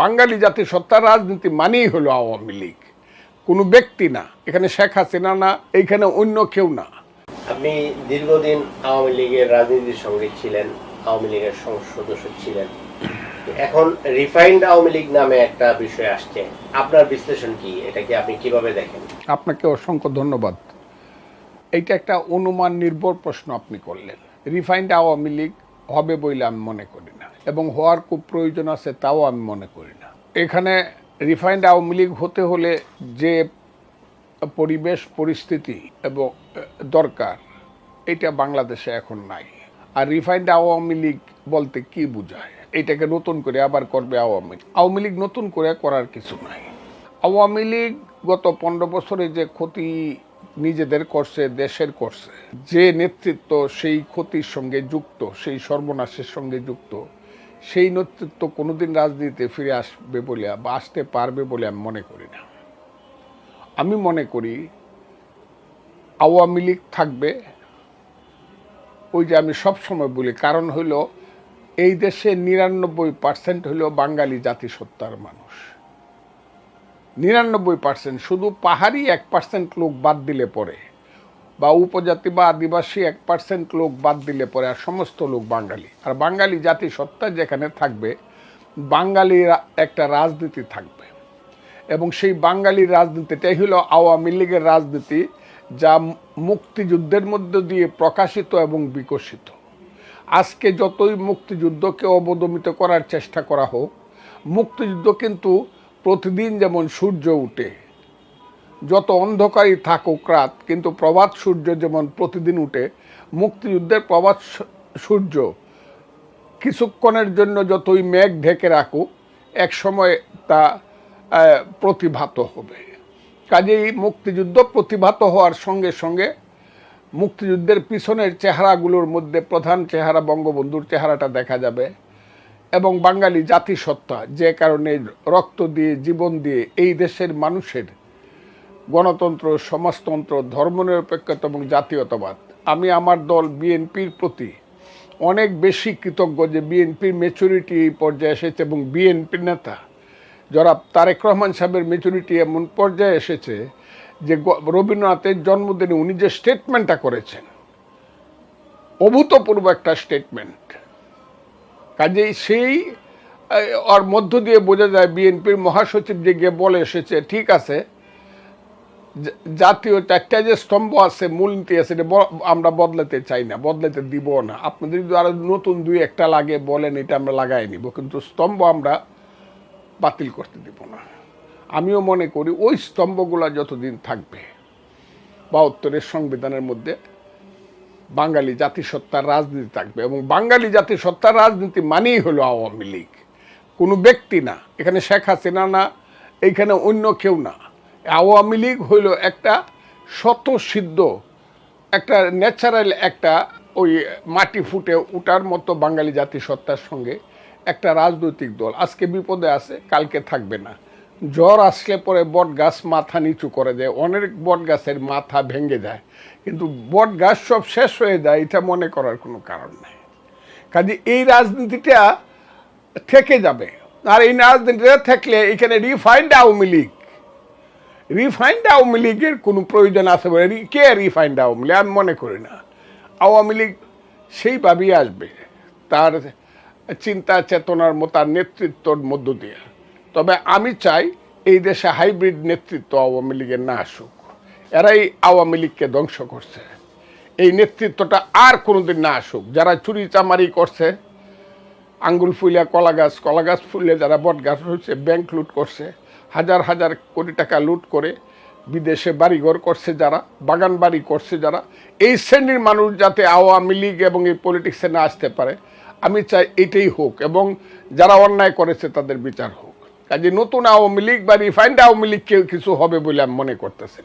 বাঙালি জাতি সত্তার রাজনীতি মানেই হলো আওয়ামী লীগ। কোনো ব্যক্তি না। এখানে শেখ হাসিনা না এইখানে অন্য কেউ না। আপনি দীর্ঘদিন আওয়ামী লীগের রাজনীতির সঙ্গে ছিলেন আওয়ামী লীগের সংসদ সদস্য ছিলেন। এখন রিফাইন্ড আওয়ামী লীগ নামে একটা বিষয় আসছে। আপনার বিশ্লেষণ কি? এটাকে আপনি কীভাবে দেখেন? আপনাকে অসংখ্য ধন্যবাদ। এইটা একটা অনুমান নির্ভর প্রশ্ন আপনি করলেন। রিফাইন্ড আওয়ামী লীগ হবে বলে আমি মনে করি না। এবং হওয়ার খুব প্রয়োজন আছে, তাও আমি মনে করি না। এখানে রিফাইন্ড আওয়ামী লীগ হতে হলে যে পরিবেশ, পরিস্থিতি এবং দরকার, এটা বাংলাদেশে এখন নাই। আর রিফাইন্ড আওয়ামী লীগ বলতে কি বোঝায়? এটাকে নতুন করে আবার করবে আওয়ামী লীগ। আওয়ামী লীগ নতুন করে করার কিছু নাই। আওয়ামী লীগ গত পনেরো বছরে যে ক্ষতি নিজেদের করছে, দেশের করছে, যে নেতৃত্ব সেই ক্ষতির সঙ্গে যুক্ত, সেই সর্বনাশের সঙ্গে যুক্ত সেই নেতৃত্ব কোনোদিন রাজনীতিতে ফিরে আসবে বলে বা আসতে পারবে বলে আমি মনে করি না। আমি মনে করি আওয়ামী লীগ থাকবে। ওই যে আমি সবসময় বলি, কারণ হইল এই দেশে নিরানব্বই পার্সেন্ট হইল বাঙালি জাতিসত্তার মানুষ। নিরানব্বই পার্সেন্ট শুধু পাহাড়ি এক পার্সেন্ট লোক বাদ দিলে পরে। বা উপজাতি বা আদিবাসী এক পার্সেন্ট লোক বাদ দিলে পরে আর সমস্ত লোক বাঙালি। আর বাঙালি জাতিসত্তা যেখানে থাকবে, বাঙালির একটা রাজনীতি থাকবে। এবং সেই বাঙালির রাজনীতিটাই হলো আওয়ামী লীগের রাজনীতি, যা মুক্তিযুদ্ধের মধ্য দিয়ে প্রকাশিত এবং বিকশিত। আজকে যতই মুক্তিযুদ্ধকে অবদমিত করার চেষ্টা করা হোক, মুক্তিযুদ্ধ কিন্তু প্রতিদিন যেমন সূর্য উঠে যত অন্ধকারই থাকুক রাত, কিন্তু প্রভাত সূর্য যেমন প্রতিদিন উঠে, মুক্তিযুদ্ধের প্রভাত সূর্য কিছুক্ষণের জন্য যতই মেঘ ঢেকে রাখুক এক সময় তা প্রতিভাত হবে। কাজেই মুক্তিযুদ্ধ প্রতিভাত হওয়ার সঙ্গে সঙ্গে মুক্তিযুদ্ধের পিছনের চেহারাগুলোর মধ্যে প্রধান চেহারা বঙ্গবন্ধুর চেহারাটা দেখা যাবে এবং বাঙালি জাতিসত্তা যে কারণে রক্ত দিয়ে, জীবন দিয়ে এই দেশের মানুষের গণতন্ত্র সমাজতন্ত্র ধর্মনিরপেক্ষতা এবং জাতীয়তাবাদ। আমি আমার দল বিএনপির প্রতি অনেক বেশি কৃতজ্ঞ যে বিএনপির মেচুরিটি এই পর্যায়ে এসেছে এবং বিএনপির নেতা যারা তারেক রহমান সাহেবের মেচুরিটি এমন পর্যায়ে এসেছে যে রবীন্দ্রনাথের জন্মদিনে উনি যে স্টেটমেন্টটা করেছেন অভূতপূর্ব একটা স্টেটমেন্ট কাজেই সেই আহ, ওর মধ্য দিয়ে বোঝা যায় বিএনপির মহাসচিব যে গিয়ে বলে এসেছে ঠিক আছে জাতীয় একটা যে স্তম্ভ আছে মূলনীতি আছে, এটা আমরা বদলাতে চাই না, বদলাতে দিব না। আপনাদের যদি আরও নতুন দুই একটা লাগে, বলেন এটা আমরা লাগাই নিব, কিন্তু স্তম্ভ আমরা বাতিল করতে দিব না। আমিও মনে করি ওই স্তম্ভগুলো যতদিন থাকবে, বাহাত্তরের সংবিধানের মধ্যে বাঙালি জাতিসত্তার রাজনীতি থাকবে, এবং বাঙালি জাতিসত্তার রাজনীতি মানেই হলো আওয়ামী লীগ। কোনো ব্যক্তি না, এখানে শেখ হাসিনা না, এইখানে অন্য কেউ না। আওয়ামী লীগ হইল একটা স্বতঃসিদ্ধ, একটা ন্যাচারাল একটা ওই মাটি ফুটে উঠার মতো বাঙালি জাতিসত্তার সঙ্গে একটা রাজনৈতিক দল। আজকে বিপদে আছে, কালকে থাকবে না। জ্বর আসলে পরে বট গাছ মাথা নিচু করে দেয়, অনেক বট গাছের মাথা ভেঙে যায়। কিন্তু বট গাছ সব শেষ হয়ে যায়, এটা মনে করার কোনো কারণ নেই। কাজে এই রাজনীতিটা থেকে যাবে। আর এই রাজনীতিটা থাকলে এখানে রিফাইন্ড আওয়ামী লীগ। রিফাইন্ড আওয়ামী লীগের কোনো প্রয়োজন আছে বলে কে রিফাইন্ড আওয়ামী লীগ আমি মনে করি না। আওয়ামী লীগ সেইভাবেই আসবে। তার চিন্তা চেতনার মতো নেতৃত্বর মধ্য দিয়ে। তবে আমি চাই এই দেশে হাইব্রিড নেতৃত্ব আওয়ামী লীগের না আসুক। এরাই আওয়ামী লীগকে ধ্বংস করছে। এই নেতৃত্বটা আর কোনোদিন না আসুক। যারা চুরি চামারি করছে, আঙ্গুল ফুলিয়া কলা গাছ কলা গাছ ফুলিয়ে যারা বট গাছ হচ্ছে ব্যাংক লুট করছে হাজার হাজার কোটি টাকা লুট করে বিদেশে বাড়িঘর করছে যারা, বাগান বাড়ি করছে যারা। এই শ্রেণির মানুষ যাতে আওয়ামী লীগ এবং এই পলিটিক্সে না আসতে পারে, আমি চাই এটাই হোক এবং যারা অন্যায় করেছে তাদের বিচার হোক। কাজে নতুন আওয়ামী লীগ বা রিফাইন্ড আওয়ামী লীগ কেউ কিছু হবে বলে আমি মনে করতেছি